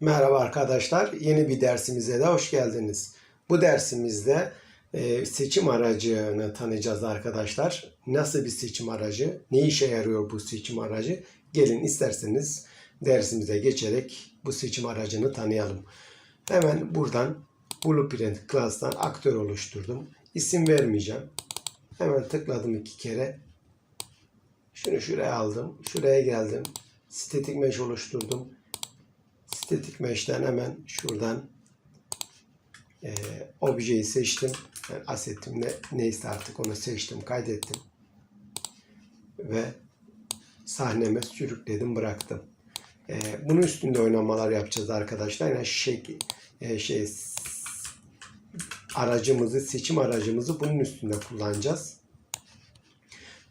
Merhaba arkadaşlar, yeni bir dersimize de hoş geldiniz. Bu dersimizde e, seçim aracını tanıyacağız arkadaşlar. Nasıl bir seçim aracı, ne işe yarıyor bu seçim aracı? Gelin isterseniz dersimize geçerek bu seçim aracını tanıyalım. Hemen buradan Blueprint Class'tan aktör oluşturdum. İsim vermeyeceğim. Hemen tıkladım iki kere. Şunu şuraya aldım. Şuraya geldim. Static mesh oluşturdum. Static Mesh'ten hemen şuradan e, objeyi seçtim. Yani asetim ne, neyse artık onu seçtim, kaydettim. Ve sahneme sürükledim, bıraktım. E, bunun üstünde oynamalar yapacağız arkadaşlar. Yani şey, e, şey aracımızı, seçim aracımızı bunun üstünde kullanacağız.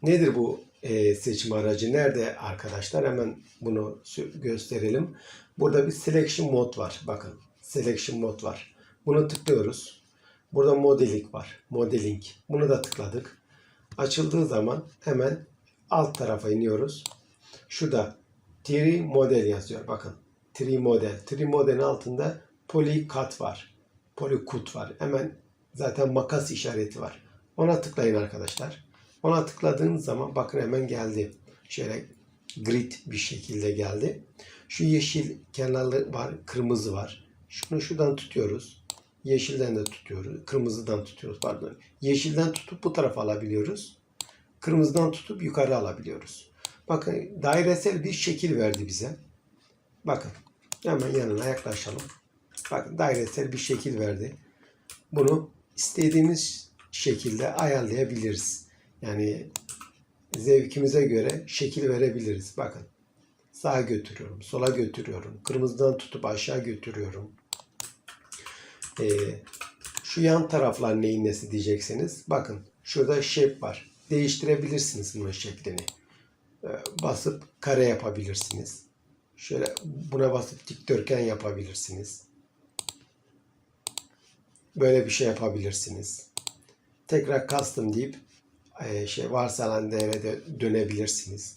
Nedir bu e, seçim aracı? Nerede arkadaşlar? Hemen bunu gösterelim. Burada bir selection mod var. Bakın selection mod var. Bunu tıklıyoruz. Burada modeling var. Modeling. Bunu da tıkladık. Açıldığı zaman hemen alt tarafa iniyoruz. Şurada 3 model yazıyor. Bakın 3 model. 3 modelin altında polycut var. Polycut var. Hemen zaten makas işareti var. Ona tıklayın arkadaşlar. Ona tıkladığınız zaman bakın hemen geldi. Şöyle grid bir şekilde geldi. Şu yeşil kenarlı var, kırmızı var. Şunu şuradan tutuyoruz. Yeşilden de tutuyoruz. Kırmızıdan tutuyoruz pardon. Yeşilden tutup bu tarafa alabiliyoruz. Kırmızıdan tutup yukarı alabiliyoruz. Bakın dairesel bir şekil verdi bize. Bakın hemen yanına yaklaşalım. Bakın dairesel bir şekil verdi. Bunu istediğimiz şekilde ayarlayabiliriz. Yani zevkimize göre şekil verebiliriz. Bakın sağa götürüyorum, sola götürüyorum. Kırmızıdan tutup aşağı götürüyorum. Ee, şu yan taraflar neyin nesi diyeceksiniz. Bakın şurada shape var. Değiştirebilirsiniz bunun şeklini. Ee, basıp kare yapabilirsiniz. Şöyle buna basıp dikdörtgen yapabilirsiniz. Böyle bir şey yapabilirsiniz. Tekrar custom deyip e, şey varsayılan değere de dönebilirsiniz.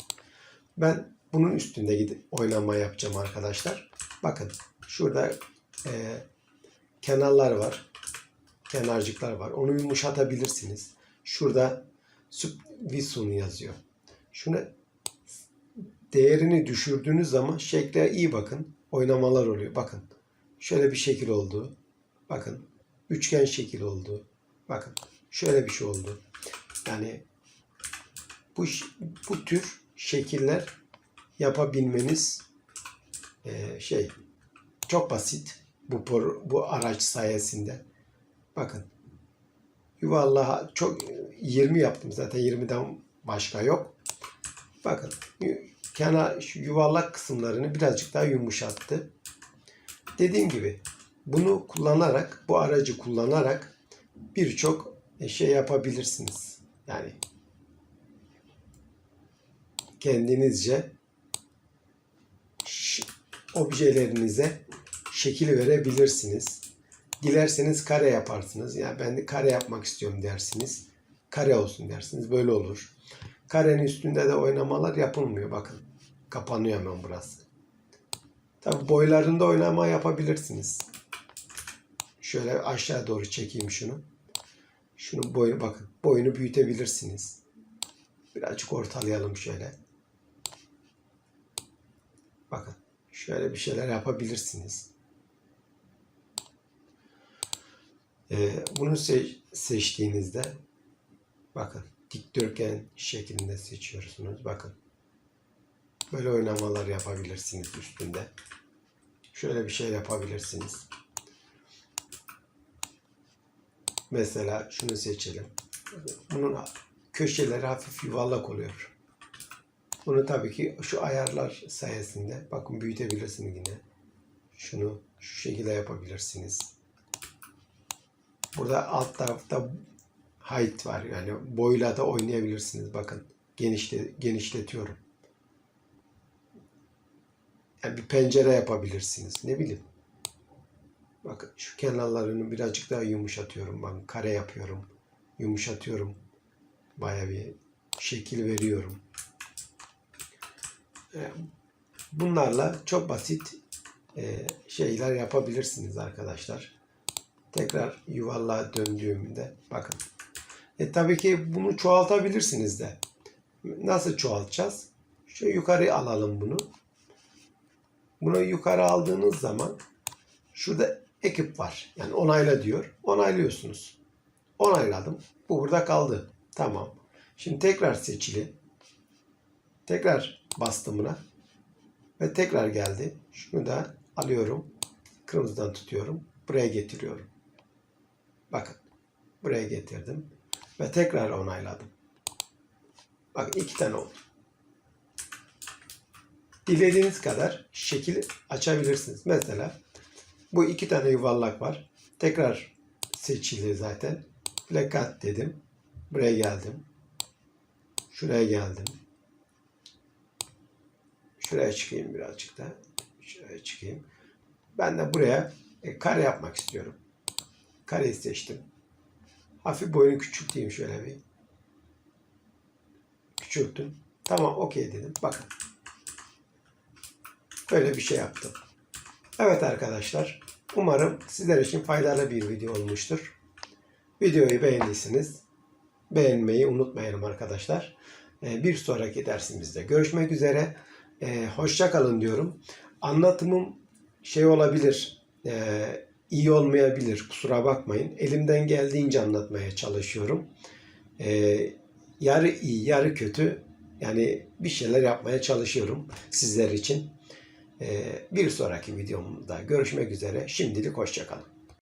Ben bunun üstünde gidip oynama yapacağım arkadaşlar. Bakın şurada e, kenarlar var. Kenarcıklar var. Onu yumuşatabilirsiniz. Şurada subvisunu yazıyor. Şuna değerini düşürdüğünüz zaman şekle iyi bakın. Oynamalar oluyor. Bakın. Şöyle bir şekil oldu. Bakın. Üçgen şekil oldu. Bakın. Şöyle bir şey oldu. Yani bu bu tür şekiller yapabilmeniz e, şey çok basit bu bu araç sayesinde. Bakın yuvarlağa çok 20 yaptım zaten 20'den başka yok. Bakın kenar şu yuvarlak kısımlarını birazcık daha yumuşattı. Dediğim gibi bunu kullanarak bu aracı kullanarak birçok e, şey yapabilirsiniz. Yani kendinizce objelerinize şekil verebilirsiniz. Dilerseniz kare yaparsınız. Ya ben de kare yapmak istiyorum dersiniz. Kare olsun dersiniz. Böyle olur. Karenin üstünde de oynamalar yapılmıyor. Bakın. Kapanıyor hemen burası. Tabi boylarında oynama yapabilirsiniz. Şöyle aşağı doğru çekeyim şunu. Şunun boyu bakın. Boyunu büyütebilirsiniz. Birazcık ortalayalım şöyle. Bakın. Şöyle bir şeyler yapabilirsiniz. Ee, bunu se- seçtiğinizde bakın dikdörtgen şeklinde seçiyorsunuz. Bakın. Böyle oynamalar yapabilirsiniz üstünde. Şöyle bir şey yapabilirsiniz. Mesela şunu seçelim. Bunun köşeleri hafif yuvarlak oluyor. Bunu tabii ki şu ayarlar sayesinde bakın büyütebilirsiniz yine. Şunu şu şekilde yapabilirsiniz. Burada alt tarafta height var. Yani boyla da oynayabilirsiniz. Bakın genişle, genişletiyorum. Yani bir pencere yapabilirsiniz. Ne bileyim. Bakın şu kenarlarını birazcık daha yumuşatıyorum. Bakın kare yapıyorum. Yumuşatıyorum. Baya bir şekil veriyorum. Ee, Bunlarla çok basit e, şeyler yapabilirsiniz arkadaşlar. Tekrar yuvarlığa döndüğümde bakın. E tabii ki bunu çoğaltabilirsiniz de. Nasıl çoğaltacağız? Şu yukarı alalım bunu. Bunu yukarı aldığınız zaman şurada ekip var. Yani onayla diyor. Onaylıyorsunuz. Onayladım. Bu burada kaldı. Tamam. Şimdi tekrar seçili. Tekrar bastım buna. Ve tekrar geldi. Şunu da alıyorum. Kırmızıdan tutuyorum. Buraya getiriyorum. Bakın. Buraya getirdim. Ve tekrar onayladım. Bakın iki tane oldu. Dilediğiniz kadar şekil açabilirsiniz. Mesela bu iki tane yuvarlak var. Tekrar seçili zaten. Plakat dedim. Buraya geldim. Şuraya geldim. Şuraya çıkayım birazcık da. Şuraya çıkayım. Ben de buraya e, kare yapmak istiyorum. Kareyi seçtim. Hafif boyunu küçülteyim şöyle bir. Küçülttüm. Tamam okey dedim. Bakın. Böyle bir şey yaptım. Evet arkadaşlar. Umarım sizler için faydalı bir video olmuştur. Videoyu beğendiyseniz beğenmeyi unutmayalım arkadaşlar. Ee, Bir sonraki dersimizde görüşmek üzere. Ee, Hoşça kalın diyorum. Anlatımım şey olabilir, e, iyi olmayabilir. Kusura bakmayın. Elimden geldiğince anlatmaya çalışıyorum. Ee, Yarı iyi, yarı kötü. Yani bir şeyler yapmaya çalışıyorum sizler için. Ee, Bir sonraki videomda görüşmek üzere. Şimdilik hoşçakalın.